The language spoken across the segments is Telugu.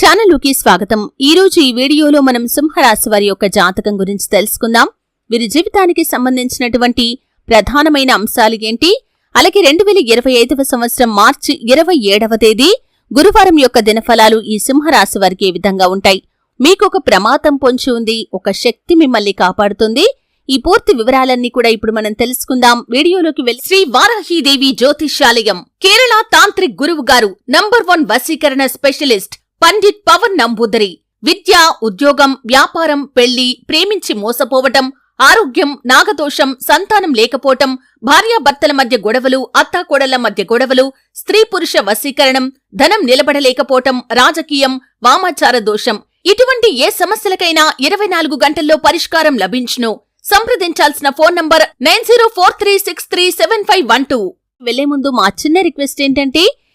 ఛానల్లోకి స్వాగతం. ఈ రోజు ఈ వీడియోలో మనం సింహరాశి వారి యొక్క జాతకం గురించి తెలుసుకుందాం. వీరి జీవితానికి సంబంధించినటువంటి ప్రధానమైన అంశాలు ఏంటి? అలాగే రెండు వేల ఇరవై ఐదవ సంవత్సరం మార్చి ఇరవై ఏడవ తేదీ గురువారం యొక్క దినఫలాలు ఈ సింహరాశి వారికి ఏ విధంగా ఉంటాయి? మీకు ఒక ప్రమాదం పొంచి ఉంది ఒక శక్తి మిమ్మల్ని కాపాడుతుంది. ఈ పూర్తి వివరాలన్నీ కూడా ఇప్పుడు మనం తెలుసుకుందాం. వీడియోలోకి వెళ్ళి శ్రీ వారాహీదేవి జ్యోతిష్యాలయం కేరళ తాంత్రిక్ గురువు గారు నంబర్ వన్ వసీకరణ స్పెషలిస్ట్ పండిట్ పవన్ నంబూదరి. విద్య ఉద్యోగం వ్యాపారం పెళ్ళి ప్రేమించి మోసపోవటం ఆరోగ్యం నాగదోషం సంతానం లేకపోవటం భార్యాభర్తల మధ్య గొడవలు అత్తాకోడళ్ళ మధ్య గొడవలు స్త్రీ పురుష వశీకరణం ధనం నిలబడలేకపోవటం రాజకీయం వామాచార దోషం. ఇటువంటి ఏ సమస్యలకైనా ఇరవై నాలుగు గంటల్లో పరిష్కారం లభించును. సంప్రదించాల్సిన phone number nine zero four three six three seven five one two. వెళ్ళే ముందు మా చిన్న రిక్వెస్ట్ ఏంటంటే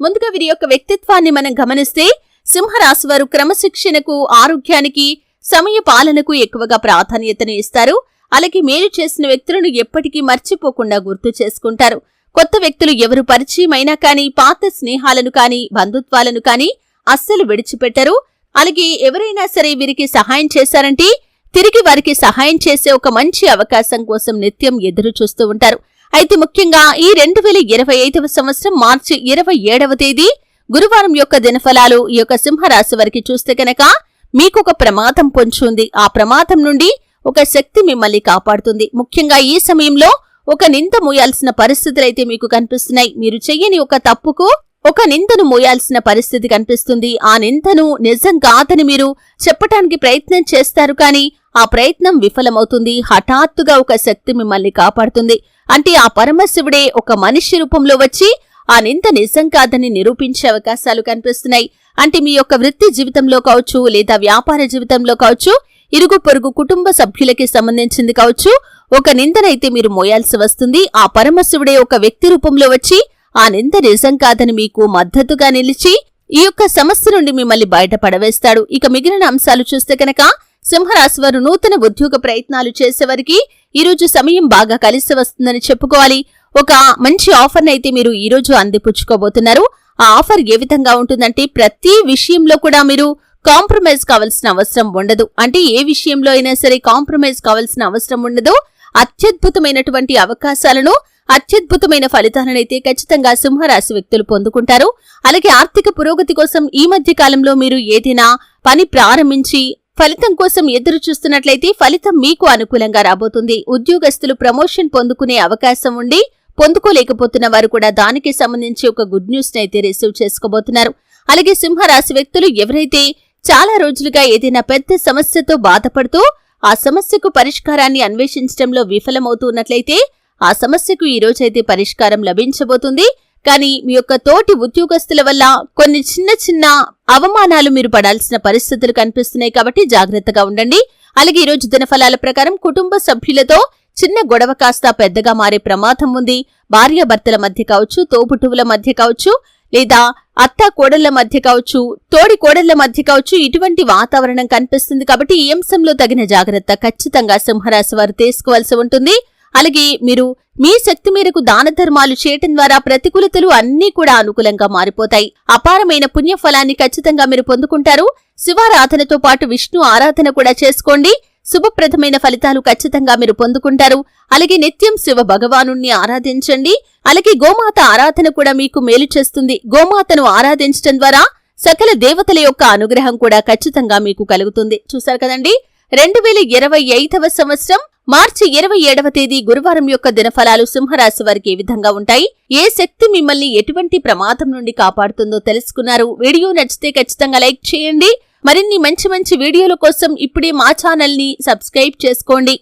ముందుగా వీరి యొక్క వ్యక్తిత్వాన్ని మనం గమనిస్తే సింహరాశి వారు క్రమశిక్షణకు ఆరోగ్యానికి సమయ పాలనకు ఎక్కువగా ప్రాధాన్యతను ఇస్తారు. అలాగే మేలు చేసిన వ్యక్తులను ఎప్పటికీ మర్చిపోకుండా గుర్తు చేసుకుంటారు. కొత్త వ్యక్తులు ఎవరు పరిచయమైనా కానీ పాత స్నేహాలను కానీ బంధుత్వాలను కానీ అస్సలు విడిచిపెట్టరు. అలాగే ఎవరైనా సరే వీరికి సహాయం చేశారంటే తిరిగి వారికి సహాయం చేసే ఒక మంచి అవకాశం కోసం నిత్యం ఎదురు చూస్తూ ఉంటారు. అయితే ముఖ్యంగా ఈ రెండు వేల ఇరవై ఐదవ సంవత్సరం మార్చి ఇరవై ఏడవ తేదీ గురువారం యొక్క దినఫలాలు ఈ యొక్క సింహరాశి వారికి చూస్తే కనుక మీకు ఒక ప్రమాదం పొంచుంది. ఆ ప్రమాదం నుండి ఒక శక్తి మిమ్మల్ని కాపాడుతుంది. ముఖ్యంగా ఈ సమయంలో ఒక నింద మోయాల్సిన పరిస్థితులైతే మీకు కనిపిస్తున్నాయి. మీరు చెయ్యని ఒక తప్పుకు ఒక నిందను మోయాల్సిన పరిస్థితి కనిపిస్తుంది. ఆ నిందను నిజం కాదని మీరు చెప్పటానికి ప్రయత్నం చేస్తారు కానీ ఆ ప్రయత్నం విఫలమవుతుంది. హఠాత్తుగా ఒక శక్తి మిమ్మల్ని కాపాడుతుంది. అంటే ఆ పరమశివుడే ఒక మనిషి రూపంలో వచ్చి ఆ నింద నిజం కాదని నిరూపించే అవకాశాలు కనిపిస్తున్నాయి. అంటే మీ యొక్క వృత్తి జీవితంలో కావచ్చు లేదా వ్యాపార జీవితంలో కావచ్చు ఇరుగు పొరుగు కుటుంబ సభ్యులకి సంబంధించింది కావచ్చు ఒక నిందనైతే మీరు మోయాల్సి వస్తుంది. ఆ పరమశివుడే ఒక వ్యక్తి రూపంలో వచ్చి ఆ నింద నిజం కాదని మీకు మద్దతుగా నిలిచి ఈ యొక్క సమస్య నుండి మిమ్మల్ని బయటపడవేస్తాడు. ఇక మిగిలిన అంశాలు చూస్తే కనుక సింహరాశి వారు నూతన ఉద్యోగ ప్రయత్నాలు చేసేవారికి ఈరోజు సమయం బాగా కలిసి వస్తుందని చెప్పుకోవాలి. ఒక మంచి ఆఫర్ని అయితే మీరు ఈ రోజు అందిపుచ్చుకోబోతున్నారు. ఆ ఆఫర్ ఏ విధంగా ఉంటుందంటే ప్రతి విషయంలో కూడా మీరు కాంప్రమైజ్ కావాల్సిన అవసరం ఉండదు. అంటే ఏ విషయంలో అయినా సరే కాంప్రమైజ్ కావాల్సిన అవసరం ఉండదు. అత్యద్భుతమైనటువంటి అవకాశాలను అత్యద్భుతమైన ఫలితాలనైతే ఖచ్చితంగా సింహరాశి వ్యక్తులు పొందుకుంటారు. అలాగే ఆర్థిక పురోగతి కోసం ఈ మధ్య కాలంలో మీరు ఏదైనా పని ప్రారంభించి ఫలితం కోసం ఎదురు చూస్తున్నట్లయితే ఫలితం మీకు అనుకూలంగా రాబోతుంది. ఉద్యోగస్తులు ప్రమోషన్ పొందుకునే అవకాశం ఉండి పొందుకోలేకపోతున్న వారు కూడా దానికి సంబంధించి ఒక గుడ్ న్యూస్ అయితే రిసీవ్ చేసుకోబోతున్నారు. అలాగే సింహరాశి వ్యక్తులు ఎవరైతే చాలా రోజులుగా ఏదైనా పెద్ద సమస్యతో బాధపడుతూ ఆ సమస్యకు పరిష్కారాన్ని అన్వేషించడంలో విఫలమవుతున్నట్లయితే ఆ సమస్యకు ఈ రోజైతే పరిష్కారం లభించబోతుంది. కానీ మీ యొక్క తోటి ఉద్యోగస్తుల వల్ల కొన్ని చిన్న చిన్న అవమానాలు మీరు పడాల్సిన పరిస్థితులు కనిపిస్తున్నాయి కాబట్టి జాగ్రత్తగా ఉండండి. అలాగే ఈరోజు దినఫలాల ప్రకారం కుటుంబ సభ్యులతో చిన్న గొడవ కాస్త పెద్దగా మారే ప్రమాదం ఉంది. భార్యాభర్తల మధ్య కావచ్చు తోబుటువుల మధ్య కావచ్చు లేదా అత్త కోడళ్ళ మధ్య కావచ్చు తోడి కోడళ్ళ మధ్య కావచ్చు ఇటువంటి వాతావరణం కనిపిస్తుంది కాబట్టి ఈ అంశంలో తగిన జాగ్రత్త ఖచ్చితంగా సింహరాశి వారు తీసుకోవాల్సి ఉంటుంది. అలాగే మీరు మీ శక్తి మేరకు దాన ధర్మాలు చేయటం ద్వారా ప్రతికూలతలు అన్నీ కూడా అనుకూలంగా మారిపోతాయి. అపారమైన పుణ్యఫలాన్ని ఖచ్చితంగా మీరు పొందుకుంటారు. శివారాధనతో పాటు విష్ణు ఆరాధన కూడా చేసుకోండి. శుభప్రదమైన ఫలితాలు ఖచ్చితంగా మీరు పొందుకుంటారు. అలాగే నిత్యం శివ భగవాను ఆరాధించండి. అలాగే గోమాత ఆరాధన కూడా మీకు మేలు చేస్తుంది. గోమాతను ఆరాధించడం ద్వారా సకల దేవతల యొక్క అనుగ్రహం కూడా ఖచ్చితంగా మీకు కలుగుతుంది. చూశారు కదండి? రెండు వేల ఇరవై ఐదవ సంవత్సరం మార్చి ఇరవై ఏడవ తేదీ గురువారం యొక్క దినఫలాలు సింహరాశి వారికి ఏ విధంగా ఉంటాయి? ఏ శక్తి మిమ్మల్ని ఎటువంటి ప్రమాదం నుండి కాపాడుతుందో తెలుసుకున్నారు. వీడియో నచ్చితే ఖచ్చితంగా లైక్ చేయండి. మరిన్ని మంచి మంచి వీడియోల కోసం ఇప్పుడే మా ఛానల్ని సబ్స్క్రైబ్ చేసుకోండి.